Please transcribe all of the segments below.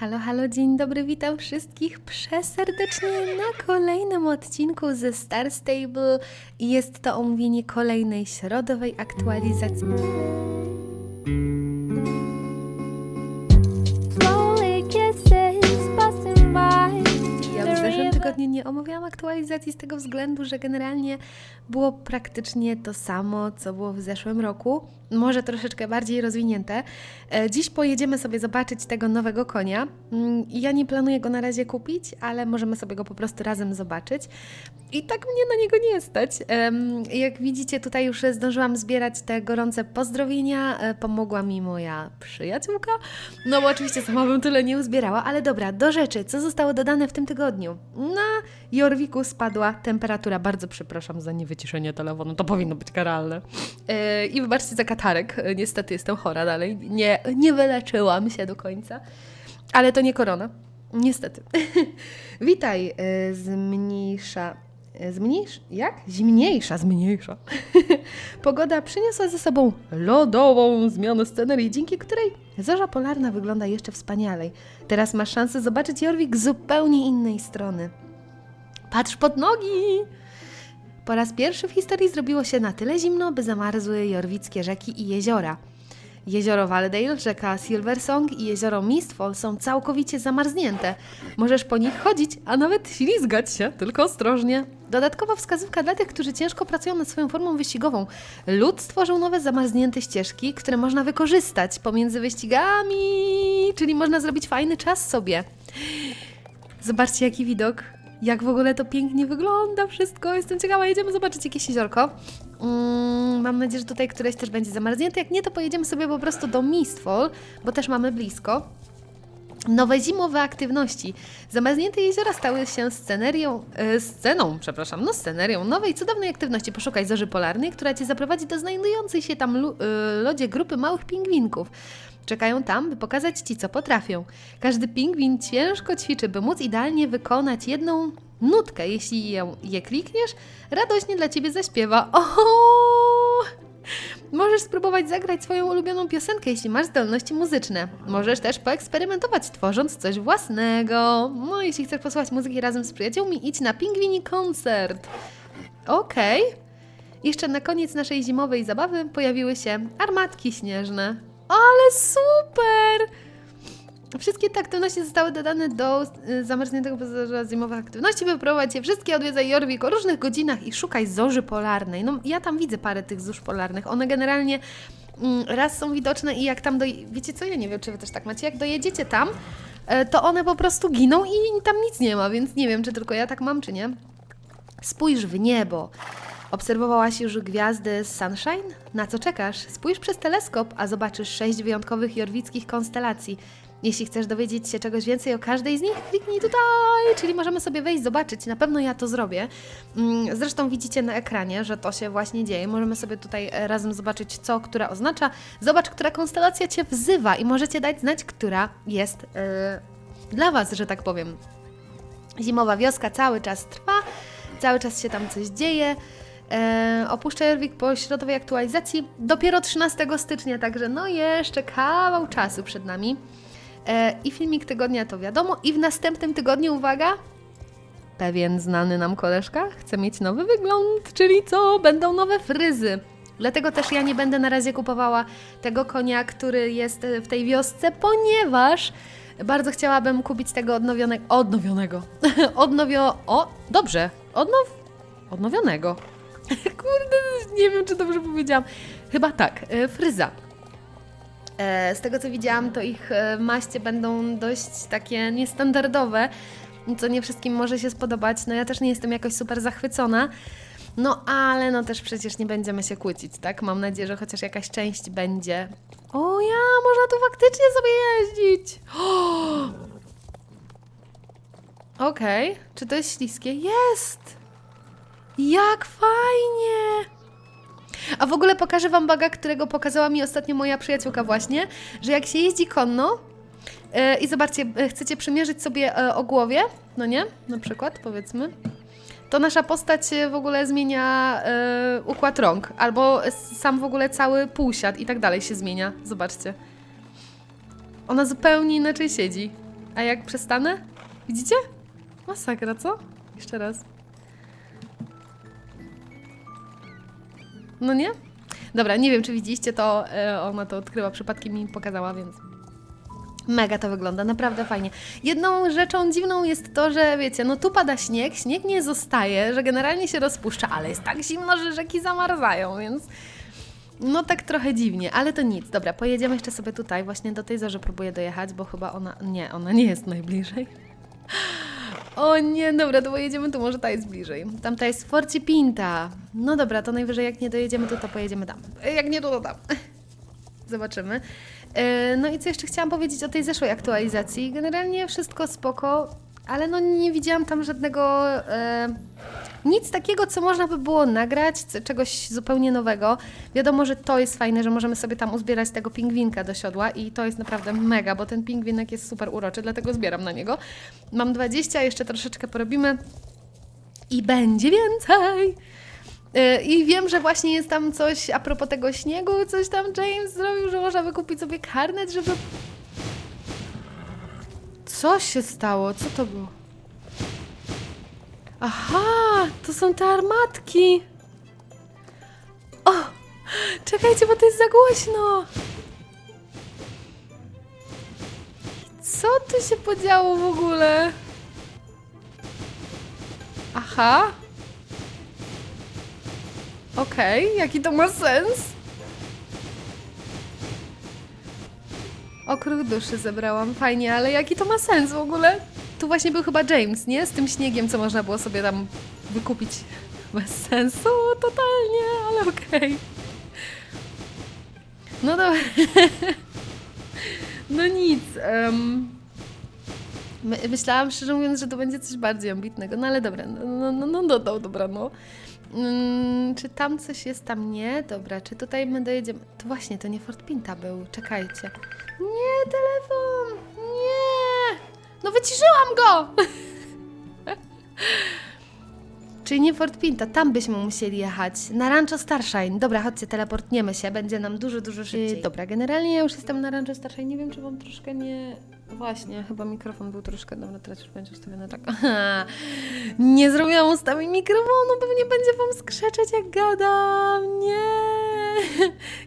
Halo, halo, dzień dobry, witam wszystkich przeserdecznie na kolejnym odcinku ze Star Stable. Jest to omówienie kolejnej środowej aktualizacji. Tygodniu nie omawiałam aktualizacji z tego względu, że generalnie było praktycznie to samo, co było w zeszłym roku. Może troszeczkę bardziej rozwinięte. E, Dziś pojedziemy sobie zobaczyć tego nowego konia. Mm, Ja nie planuję go na razie kupić, ale możemy sobie go po prostu razem zobaczyć. I tak mnie na niego nie stać. Jak widzicie, tutaj już zdążyłam zbierać te gorące pozdrowienia. E, Pomogła mi moja przyjaciółka. No bo oczywiście sama bym tyle nie uzbierała, ale dobra, do rzeczy. Co zostało dodane w tym tygodniu? Na Jorwiku spadła temperatura. Bardzo przepraszam za niewyciszenie telefonu, to powinno być karalne. E, I wybaczcie za katarek. E, Niestety jestem chora dalej. Nie, nie wyleczyłam się do końca. Ale to nie korona. Niestety. Witaj, e, zmniejsza. Zmniejsz? Jak? Zimniejsza, zmniejsza. Pogoda przyniosła ze sobą lodową zmianę scenerii, dzięki której zorza polarna wygląda jeszcze wspanialej. Teraz masz szansę zobaczyć Jorvik z zupełnie innej strony. Patrz pod nogi! Po raz pierwszy w historii zrobiło się na tyle zimno, by zamarzły jorwickie rzeki i jeziora. Jezioro Valdale, rzeka Silversong i jezioro Mistfall są całkowicie zamarznięte. Możesz po nich chodzić, a nawet ślizgać się, tylko ostrożnie. Dodatkowa wskazówka dla tych, którzy ciężko pracują nad swoją formą wyścigową. Lud stworzył nowe zamarznięte ścieżki, które można wykorzystać pomiędzy wyścigami, czyli można zrobić fajny czas sobie. Zobaczcie, jaki widok. Jak w ogóle to pięknie wygląda wszystko. Jestem ciekawa, jedziemy zobaczyć jakieś jeziorko. Mm, mam nadzieję, że tutaj któreś też będzie zamarznięte. Jak nie, to pojedziemy sobie po prostu do Mistfall, bo też mamy blisko. Nowe zimowe aktywności. Zamarznięte jeziora stały się scenerią, e, sceną, przepraszam, no scenerią nowej cudownej aktywności. Poszukaj zorzy polarnej, która Cię zaprowadzi do znajdującej się tam lu- e, lodzie grupy małych pingwinków. Czekają tam, by pokazać Ci, co potrafią. Każdy pingwin ciężko ćwiczy, by móc idealnie wykonać jedną nutkę. Jeśli ją, je klikniesz, radośnie dla Ciebie zaśpiewa. Oho! Możesz spróbować zagrać swoją ulubioną piosenkę, jeśli masz zdolności muzyczne. Możesz też poeksperymentować, tworząc coś własnego. No, jeśli chcesz posłuchać muzyki razem z przyjaciółmi, idź na pingwini koncert. Okej. Jeszcze na koniec naszej zimowej zabawy pojawiły się armatki śnieżne. Ale super! Wszystkie te aktywności zostały dodane do y, zamarzniętego pozorza zimowych aktywności. Wyprowadź je wszystkie, odwiedzaj Jorwik o różnych godzinach i szukaj zorzy polarnej. No, ja tam widzę parę tych zórz polarnych. One generalnie mm, raz są widoczne i jak tam do... Wiecie co? Ja nie wiem, czy wy też tak macie. Jak dojedziecie tam, e, to one po prostu giną i tam nic nie ma, więc nie wiem, czy tylko ja tak mam, czy nie. Spójrz w niebo. Obserwowałaś już gwiazdy z Sunshine? Na co czekasz? Spójrz przez teleskop, a zobaczysz sześć wyjątkowych jorwickich konstelacji. Jeśli chcesz dowiedzieć się czegoś więcej o każdej z nich, kliknij tutaj, czyli możemy sobie wejść, zobaczyć. Na pewno ja to zrobię. Mm, Zresztą widzicie na ekranie, że to się właśnie dzieje. Możemy sobie tutaj e, razem zobaczyć, co która oznacza. Zobacz, która konstelacja Cię wzywa i możecie dać znać, która jest e, dla Was, że tak powiem. Zimowa wioska cały czas trwa, cały czas się tam coś dzieje. E, opuszcza Jorvik po środowej aktualizacji dopiero 13 stycznia, także no jeszcze kawał czasu przed nami. E, I filmik tygodnia to wiadomo. I w następnym tygodniu, uwaga, pewien znany nam koleżka chce mieć nowy wygląd, czyli co? Będą nowe fryzy. Dlatego też ja nie będę na razie kupowała tego konia, który jest e, w tej wiosce, ponieważ bardzo chciałabym kupić tego odnowionego. Odnowionego. Odnowio. O, dobrze. Odnow. Odnowionego. Kurde, nie wiem, czy dobrze powiedziałam. Chyba tak. e, Fryza. E, Z tego co widziałam, to ich e, maście będą dość takie niestandardowe, co nie wszystkim może się spodobać. No ja też nie jestem jakoś super zachwycona. No ale no też przecież nie będziemy się kłócić, tak? Mam nadzieję, że chociaż jakaś część będzie. O ja, można tu faktycznie sobie jeździć. Okej, czy to jest śliskie? Jest! Jak fajnie! A w ogóle pokażę Wam baga, którego pokazała mi ostatnio moja przyjaciółka właśnie, że jak się jeździ konno e, i zobaczcie, e, chcecie przymierzyć sobie e, o głowie, no nie? Na przykład, powiedzmy. To nasza postać w ogóle zmienia e, układ rąk, albo sam w ogóle cały półsiad i tak dalej się zmienia. Zobaczcie. Ona zupełnie inaczej siedzi. A jak przestanę? Widzicie? Masakra, co? Jeszcze raz. No nie? Dobra, nie wiem, czy widzieliście to. E, ona to odkryła przypadkiem mi pokazała, więc. Mega to wygląda, naprawdę fajnie. Jedną rzeczą dziwną jest to, że wiecie, no tu pada śnieg, śnieg nie zostaje, że generalnie się rozpuszcza, ale jest tak zimno, że rzeki zamarzają, więc no tak trochę dziwnie, ale to nic. Dobra, pojedziemy jeszcze sobie tutaj, właśnie do tej zorze próbuję dojechać, bo chyba ona, nie, ona nie jest najbliżej. O nie, dobra, to pojedziemy tu, może ta jest bliżej. Tamta jest Forci Pinta. No dobra, to najwyżej jak nie dojedziemy tu, to pojedziemy tam. E, Jak nie tu, to tam. Zobaczymy. E, No i co jeszcze chciałam powiedzieć o tej zeszłej aktualizacji. Generalnie wszystko spoko, ale no nie widziałam tam żadnego... E, nic takiego, co można by było nagrać, czegoś zupełnie nowego. Wiadomo, że to jest fajne, że możemy sobie tam uzbierać tego pingwinka do siodła i to jest naprawdę mega, bo ten pingwinek jest super uroczy, dlatego zbieram na niego. Mam 20, jeszcze troszeczkę porobimy i będzie więcej. Yy, I wiem, że właśnie jest tam coś a propos tego śniegu, coś tam James zrobił, że można wykupić sobie karnet, żeby... Co się stało? Co to było? Aha, to są te armatki. O, czekajcie, bo to jest za głośno. Co tu się podziało w ogóle? Aha. Okej, jaki to ma sens? Okruch duszy zebrałam, fajnie, ale jaki to ma sens w ogóle? Tu właśnie był chyba James, nie? Z tym śniegiem, co można było sobie tam wykupić. Bez sensu, totalnie, ale okej. No dobra. no nic. em, my, myślałam, szczerze mówiąc, że to będzie coś bardziej ambitnego, no ale dobra, no, no, no, no, no, no dobra, no. Mm, czy tam coś jest, tam nie? Dobra, czy tutaj my dojedziemy? To właśnie, to nie Fort Pinta był, czekajcie. Nie, telefon! No wyciszyłam go! Czyli nie Fort Pinta, tam byśmy musieli jechać. Na Rancho Starshine. Dobra, chodźcie, teleportniemy się, będzie nam dużo, dużo szybciej. dobra, generalnie ja już jestem na Rancho Starshine. Nie wiem, czy wam troszkę nie... Właśnie, chyba mikrofon był troszkę... Dobra, teraz już będzie ustawiony tak. Nie zrobiłam ustawień mikrofonu, pewnie będzie wam skrzeczeć jak gadam. Nie!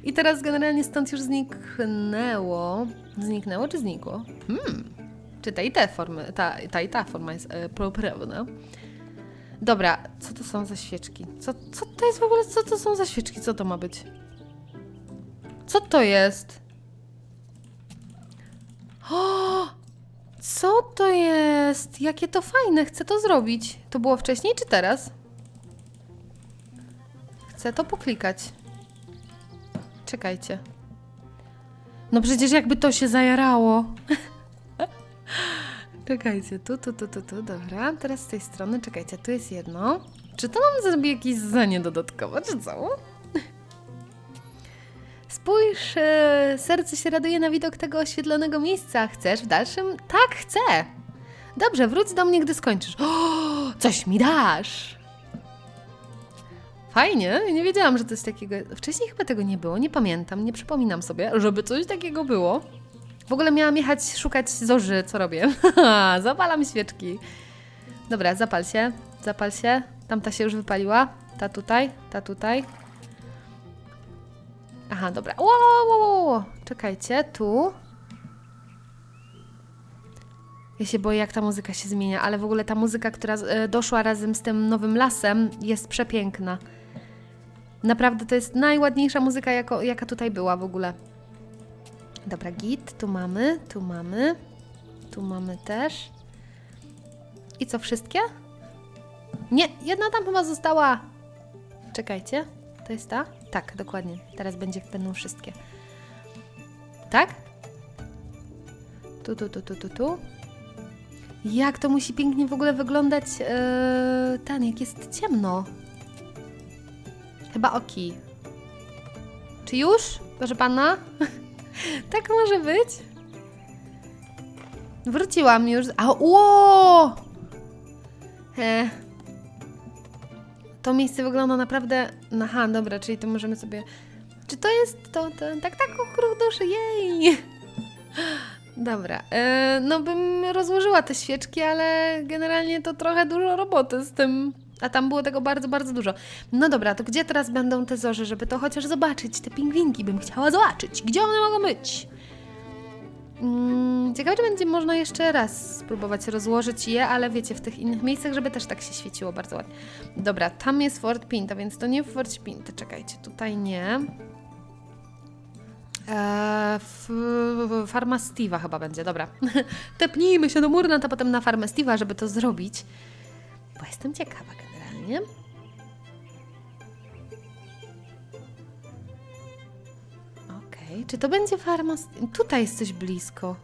I teraz generalnie stąd już zniknęło. Zniknęło czy znikło? Hmm. Czy ta i te formy, ta, ta i ta forma jest e, poprawna. Dobra, co to są za świeczki? Co, co to jest w ogóle? Co to są za świeczki? Co to ma być? Co to jest? O! Co to jest? Jakie to fajne, chcę to zrobić. To było wcześniej czy teraz? Chcę to poklikać. Czekajcie. No przecież jakby to się zajarało. Czekajcie, tu, tu, tu, tu, tu, dobra. Teraz z tej strony, czekajcie, tu jest jedno. Czy to nam zrobi jakieś zadanie dodatkowe, czy co? Spójrz, e, serce się raduje na widok tego oświetlonego miejsca. Chcesz w dalszym? Tak, chcę. Dobrze, wróć do mnie, gdy skończysz. O, coś mi dasz. Fajnie, nie wiedziałam, że coś takiego. Wcześniej chyba tego nie było, nie pamiętam, nie przypominam sobie, żeby coś takiego było. W ogóle miałam jechać szukać zorzy, co robię? Zapalam świeczki. Dobra, zapal się, zapal się. Tamta się już wypaliła. Ta tutaj, ta tutaj. Aha, dobra. Ło, ło, ło, ło. Czekajcie, tu. Ja się boję, jak ta muzyka się zmienia, ale w ogóle ta muzyka, która e, doszła razem z tym nowym lasem, jest przepiękna. Naprawdę to jest najładniejsza muzyka, jako, jaka tutaj była w ogóle. Dobra, git, tu mamy, tu mamy, tu mamy też. I co, wszystkie? Nie, jedna tam chyba została. Czekajcie, to jest ta? Tak, dokładnie. Teraz będzie, będą wszystkie. Tak? Tu, tu, tu, tu, tu, tu. Jak to musi pięknie w ogóle wyglądać yy, ten, jak jest ciemno. Chyba oki. Czy już? Proszę pana? tak może być? Wróciłam już. A ło! E. To miejsce wygląda naprawdę. Aha, dobra, czyli to możemy sobie. Czy to jest to? to tak, tak, okruch duszy, jej! Dobra, e, no bym rozłożyła te świeczki, ale generalnie to trochę dużo roboty z tym. A tam było tego bardzo, bardzo dużo. No dobra, to gdzie teraz będą te zorze, żeby to chociaż zobaczyć? Te pingwinki bym chciała zobaczyć. Gdzie one mogą być? Mm, ciekawe, czy będzie można jeszcze raz spróbować rozłożyć je, ale wiecie, w tych innych miejscach, żeby też tak się świeciło bardzo ładnie. Dobra, tam jest Fort Pinta, więc to nie Fort Pinta. Czekajcie, tutaj nie. Eee, farma Steve'a chyba będzie, dobra. Tepnijmy się do Murna, to potem na farmę Steve'a, żeby to zrobić. Bo jestem ciekawa generalnie. Okej, czy to będzie farma... Tutaj jest coś blisko.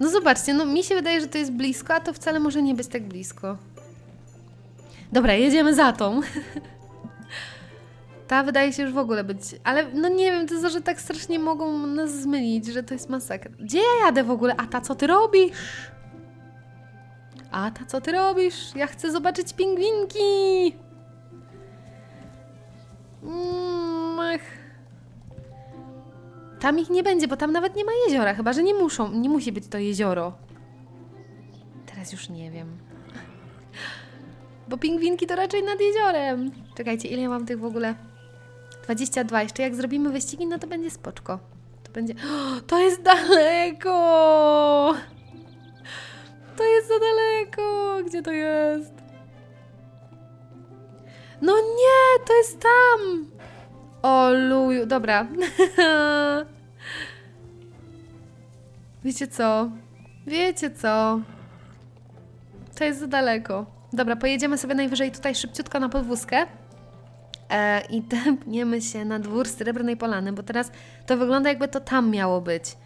No zobaczcie, no mi się wydaje, że to jest blisko, a to wcale może nie być tak blisko. Dobra, jedziemy za tą. Ta wydaje się już w ogóle być, ale no nie wiem, to, że tak strasznie mogą nas zmylić, że to jest masakra. Gdzie ja jadę w ogóle? A ta co ty robisz? A ta co ty robisz? Ja chcę zobaczyć pingwinki! Mm. Tam ich nie będzie, bo tam nawet nie ma jeziora, chyba że nie muszą, nie musi być to jezioro. Teraz już nie wiem. Bo pingwinki to raczej nad jeziorem. Czekajcie, ile ja mam tych w ogóle? 22. Jeszcze jak zrobimy wyścigi, no to będzie spoczko. To będzie... O, to jest daleko! To jest za daleko! Gdzie to jest? No nie, to jest tam! O luju, dobra. Wiecie co? Wiecie co? To jest za daleko. Dobra, pojedziemy sobie najwyżej tutaj szybciutko na podwózkę e, i tępniemy się na dwór Srebrnej Polany, bo teraz to wygląda jakby to tam miało być.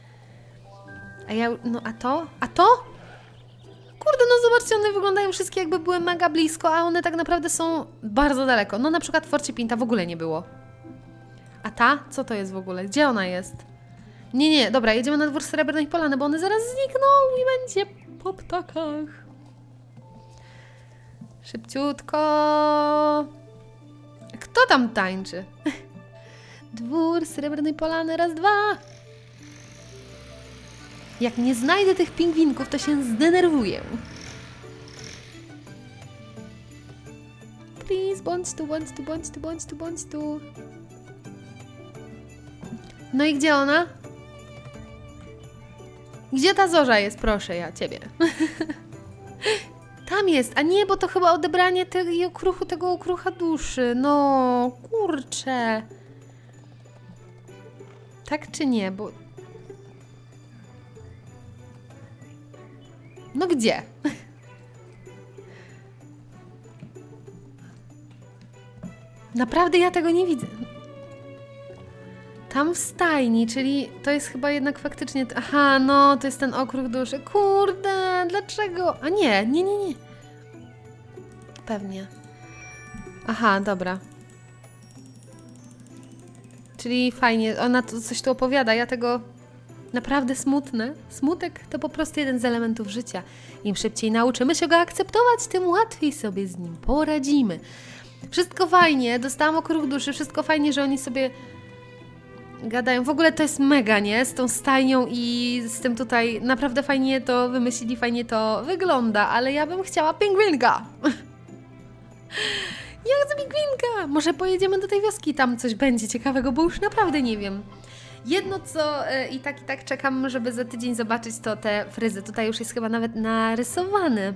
A ja, no a to? A to? Kurde, no zobaczcie, one wyglądają wszystkie jakby były mega blisko, a one tak naprawdę są bardzo daleko. No na przykład Forcie Pinta w ogóle nie było. A ta? Co to jest w ogóle? Gdzie ona jest? Nie, nie, dobra, jedziemy na dwór Srebrnej Polany, bo one zaraz znikną i będzie po ptakach. Szybciutko. Kto tam tańczy? Dwór Srebrnej Polany, raz, dwa. Jak nie znajdę tych pingwinków, to się zdenerwuję. Please, bądź tu, bądź tu, bądź tu, bądź tu, bądź tu. No i gdzie ona? Gdzie ta zorza jest, proszę ja ciebie? Tam jest, a nie, bo to chyba odebranie tej okruchu, tego okrucha duszy. No, kurczę. Tak czy nie, bo... No gdzie? Naprawdę ja tego nie widzę. Tam w stajni, czyli to jest chyba jednak faktycznie. Aha, no to jest ten okruch duszy. Kurde, dlaczego? A nie, nie, nie, nie. Pewnie. Aha, dobra. Czyli fajnie, ona to coś tu opowiada, ja tego naprawdę smutne. Smutek to po prostu jeden z elementów życia. Im szybciej nauczymy się go akceptować, tym łatwiej sobie z nim poradzimy. Wszystko fajnie, dostałam okruch duszy, wszystko fajnie, że oni sobie gadają. W ogóle to jest mega, nie? Z tą stajnią i z tym tutaj naprawdę fajnie to wymyślili, fajnie to wygląda, ale ja bym chciała pingwinka. Ja chcę pingwinka! Może pojedziemy do tej wioski, tam coś będzie ciekawego, bo już naprawdę nie wiem. Jedno co e, i tak i tak czekam, żeby za tydzień zobaczyć, to te fryzy. Tutaj już jest chyba nawet narysowany.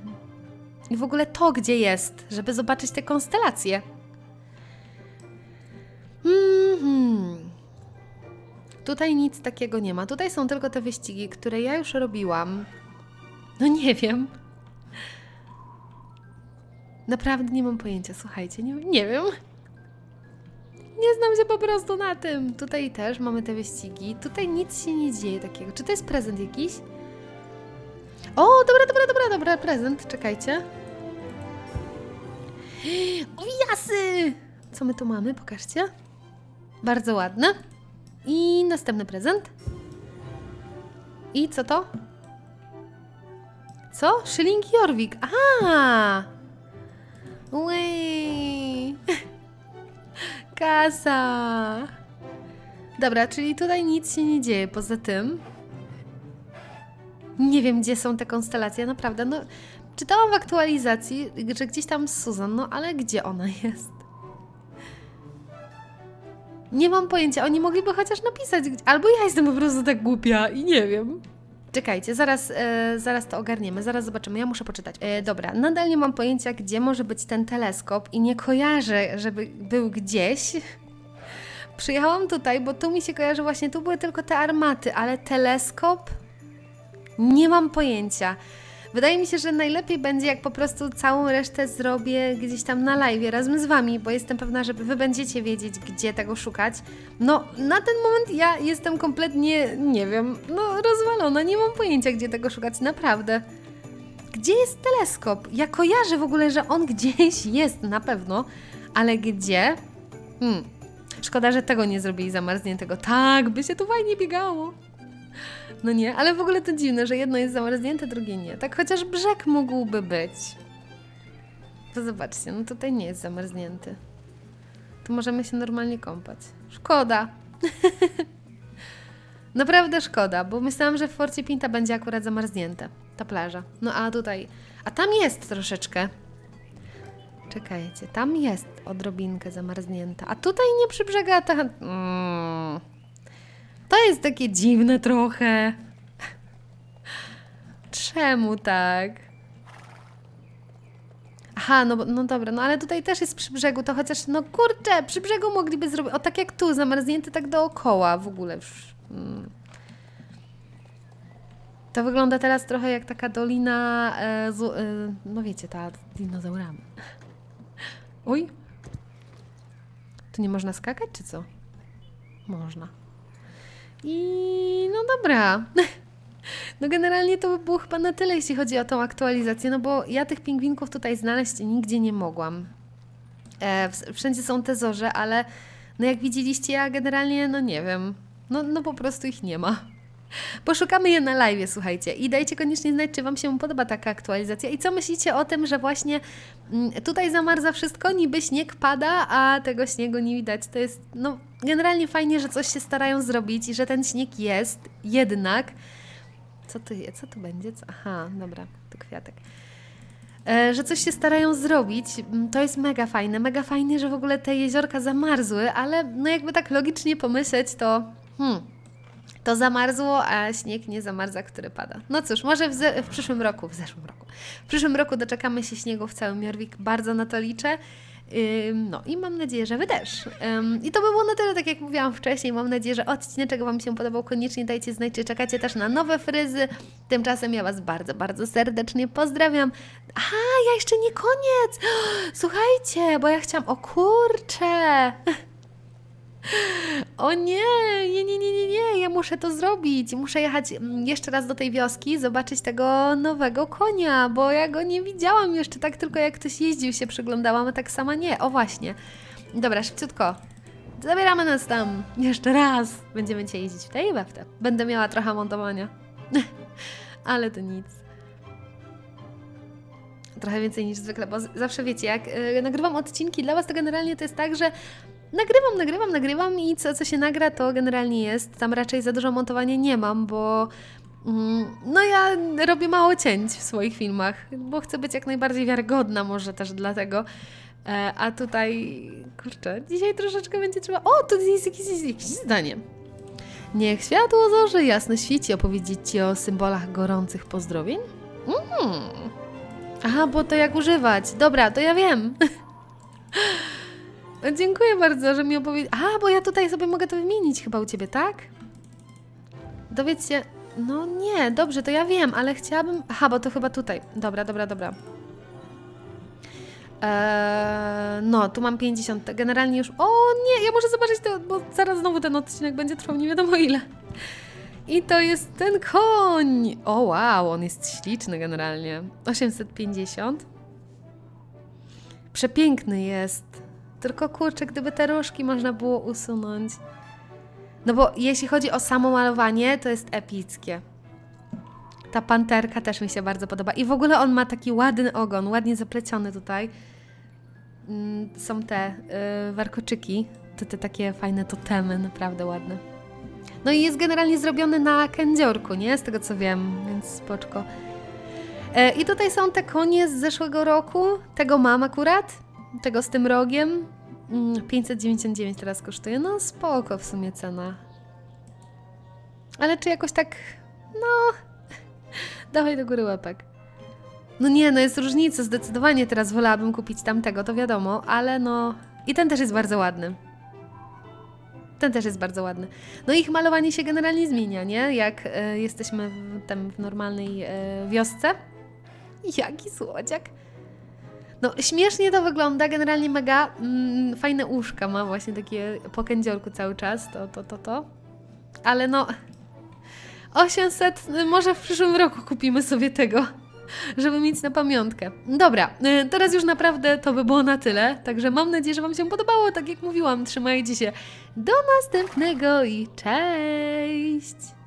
I w ogóle to, gdzie jest, żeby zobaczyć te konstelacje. Mhm. Tutaj nic takiego nie ma. Tutaj są tylko te wyścigi, które ja już robiłam. No nie wiem. Naprawdę nie mam pojęcia, słuchajcie, nie, nie wiem. Nie znam się po prostu na tym. Tutaj też mamy te wyścigi. Tutaj nic się nie dzieje takiego. Czy to jest prezent jakiś? O, dobra, dobra, dobra, dobra, prezent. Czekajcie. O, jasy! Co my tu mamy? Pokażcie. Bardzo ładne. I następny prezent. I co to? Co? Szyling Jorwik. Aha! Ui. Kasa. Dobra, czyli tutaj nic się nie dzieje poza tym. Nie wiem, gdzie są te konstelacje, naprawdę. No, czytałam w aktualizacji, że gdzieś tam Susan, no ale gdzie ona jest? Nie mam pojęcia, oni mogliby chociaż napisać, albo ja jestem po prostu tak głupia i nie wiem. Czekajcie, zaraz, e, zaraz to ogarniemy, zaraz zobaczymy. Ja muszę poczytać. E, dobra, nadal nie mam pojęcia, gdzie może być ten teleskop i nie kojarzę, żeby był gdzieś. Przyjechałam tutaj, bo tu mi się kojarzy właśnie, tu były tylko te armaty, ale teleskop? Nie mam pojęcia. Wydaje mi się, że najlepiej będzie, jak po prostu całą resztę zrobię gdzieś tam na live razem z Wami, bo jestem pewna, że Wy będziecie wiedzieć, gdzie tego szukać. No, na ten moment ja jestem kompletnie, nie wiem, no rozwalona, nie mam pojęcia, gdzie tego szukać, naprawdę. Gdzie jest teleskop? Ja kojarzę w ogóle, że on gdzieś jest na pewno, ale gdzie? Hmm. Szkoda, że tego nie zrobili zamarzniętego. Tak, by się tu fajnie biegało. No nie, ale w ogóle to dziwne, że jedno jest zamarznięte, drugie nie. Tak chociaż brzeg mógłby być. To zobaczcie, no tutaj nie jest zamarznięty. Tu możemy się normalnie kąpać. Szkoda. Naprawdę szkoda, bo myślałam, że w Forcie Pinta będzie akurat zamarznięte. Ta plaża. No a tutaj... A tam jest troszeczkę. Czekajcie, tam jest odrobinkę zamarznięta. A tutaj nie przy brzegu, a ta... To jest takie dziwne trochę. Czemu tak? Aha, no, no dobra, no ale tutaj też jest przy brzegu, to chociaż, no kurczę, przy brzegu mogliby zrobić, o tak jak tu, zamarznięty tak dookoła w ogóle. Mm. To wygląda teraz trochę jak taka dolina, e, z, e, no wiecie, ta z dinozaurami. Uj. Tu nie można skakać, czy co? Można. I no dobra. No generalnie to by było chyba na tyle, jeśli chodzi o tą aktualizację, no bo ja tych pingwinków tutaj znaleźć nigdzie nie mogłam. E, wszędzie są te zorze, ale no jak widzieliście, ja generalnie, no nie wiem, no, no po prostu ich nie ma. Poszukamy je na live, słuchajcie. I dajcie koniecznie znać, czy Wam się podoba taka aktualizacja. I co myślicie o tym, że właśnie mm, tutaj zamarza wszystko, niby śnieg pada, a tego śniegu nie widać. To jest, no, generalnie fajnie, że coś się starają zrobić i że ten śnieg jest, jednak. Co tu jest? Co tu będzie? Co? Aha, dobra, to kwiatek. E, że coś się starają zrobić, mm, to jest mega fajne. Mega fajnie, że w ogóle te jeziorka zamarzły, ale no jakby tak logicznie pomyśleć, to hmm, to zamarzło, a śnieg nie zamarza, który pada. No cóż, może w, w przyszłym roku, w zeszłym roku, w przyszłym roku doczekamy się śniegu w całym Jorvik. Bardzo na to liczę. No i mam nadzieję, że Wy też. I to by było na tyle, tak jak mówiłam wcześniej. Mam nadzieję, że odcinek Wam się podobał. Koniecznie dajcie znać, czy czekacie też na nowe fryzy. Tymczasem ja Was bardzo, bardzo serdecznie pozdrawiam. Aha, ja jeszcze nie koniec! Słuchajcie, bo ja chciałam... O kurczę! O nie, nie, nie, nie, nie, nie, ja muszę to zrobić. Muszę jechać mm, jeszcze raz do tej wioski, zobaczyć tego nowego konia, bo ja go nie widziałam jeszcze, tak tylko jak ktoś jeździł się przyglądałam, a tak sama nie. O właśnie. Dobra, szybciutko. Zabieramy nas tam jeszcze raz. Będziemy dzisiaj jeździć w tej i we w te. Będę miała trochę montowania. Ale to nic. Trochę więcej niż zwykle, bo zawsze wiecie, jak y, nagrywam odcinki dla Was, to generalnie to jest tak, że nagrywam, nagrywam, nagrywam i co, co się nagra, to generalnie jest. Tam raczej za dużo montowania nie mam, bo mm, no ja robię mało cięć w swoich filmach, bo chcę być jak najbardziej wiarygodna może też dlatego. E, a tutaj, kurczę, dzisiaj troszeczkę będzie trzeba... O, tu jest jakieś, jakieś zdanie. Niech światło zorzy jasno świeci opowiedzieć Ci o symbolach gorących pozdrowień? Mm. Aha, bo to jak używać. Dobra, to ja wiem. Dziękuję bardzo, że mi opowiedzieć. Aha, bo ja tutaj sobie mogę to wymienić chyba u Ciebie, tak? Dowiedz się... No nie, dobrze, to ja wiem, ale chciałabym... Aha, bo to chyba tutaj. Dobra, dobra, dobra. Eee, no, tu mam 50. Generalnie już. O nie, ja muszę zobaczyć to, bo zaraz znowu ten odcinek będzie trwał nie wiadomo ile. I to jest ten koń! O wow, on jest śliczny generalnie. 850. Przepiękny jest. Tylko kurczę, gdyby te różki można było usunąć. No bo jeśli chodzi o samo malowanie, to jest epickie. Ta panterka też mi się bardzo podoba. I w ogóle on ma taki ładny ogon, ładnie zapleciony tutaj. Mm, Są te y, warkoczyki, te, te takie fajne totemy, naprawdę ładne. No i jest generalnie zrobiony na kędziorku, nie? Z tego co wiem, więc spoczko. E, I tutaj są te konie z zeszłego roku. Tego mam akurat. Tego z tym rogiem. Mm, 599 teraz kosztuje. No spoko w sumie cena. Ale czy jakoś tak... No... Dawaj do góry łapek. No nie, no jest różnica. Zdecydowanie teraz wolałabym kupić tamtego, to wiadomo. Ale no... I ten też jest bardzo ładny. Ten też jest bardzo ładny. No ich malowanie się generalnie zmienia, nie? Jak e, jesteśmy w, tam w normalnej e, wiosce. Jaki słodziak. No, śmiesznie to wygląda, generalnie mega mm, fajne uszka ma właśnie takie po kędziorku cały czas, to, to, to, to. Ale no, 800, y, może w przyszłym roku kupimy sobie tego, żeby mieć na pamiątkę. Dobra, y, teraz już naprawdę to by było na tyle, także mam nadzieję, że Wam się podobało, tak jak mówiłam, trzymajcie się. Do następnego i cześć!